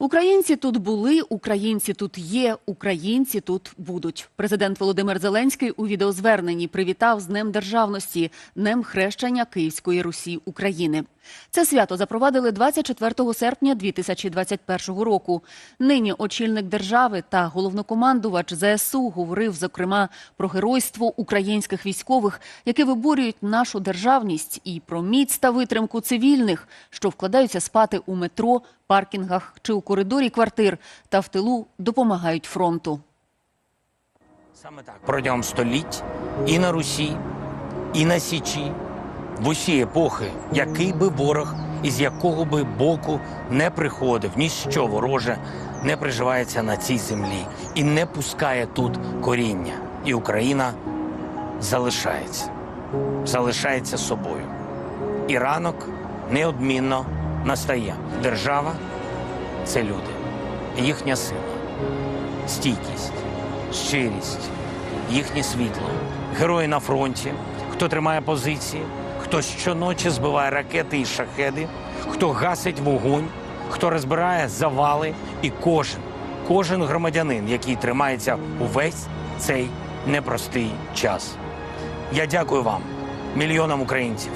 Українці тут були, українці тут є, українці тут будуть. Президент Володимир Зеленський у відеозверненні привітав з Днем Державності, Днем хрещення Київської Русі України. Це свято запровадили 24 серпня 2021 року. Нині очільник держави та головнокомандувач ЗСУ говорив зокрема про геройство українських військових, які виборюють нашу державність, і про міць та витримку цивільних, що вкладаються спати у метро, паркінгах чи у коридорі квартир та в тилу допомагають фронту. Саме так протягом століть і на Русі, і на Січі, в усі епохи, який би ворог із якого би боку не приходив, ніщо вороже не приживається на цій землі і не пускає тут коріння. І Україна залишається, залишається собою. І ранок неодмінно настає. Держава це люди, їхня сила, стійкість, щирість, їхнє світло, герої на фронті, хто тримає позиції, хто щоночі збиває ракети і шахеди, хто гасить вогонь, хто розбирає завали, і кожен, кожен громадянин, який тримається увесь цей непростий час. Я дякую вам, мільйонам українців,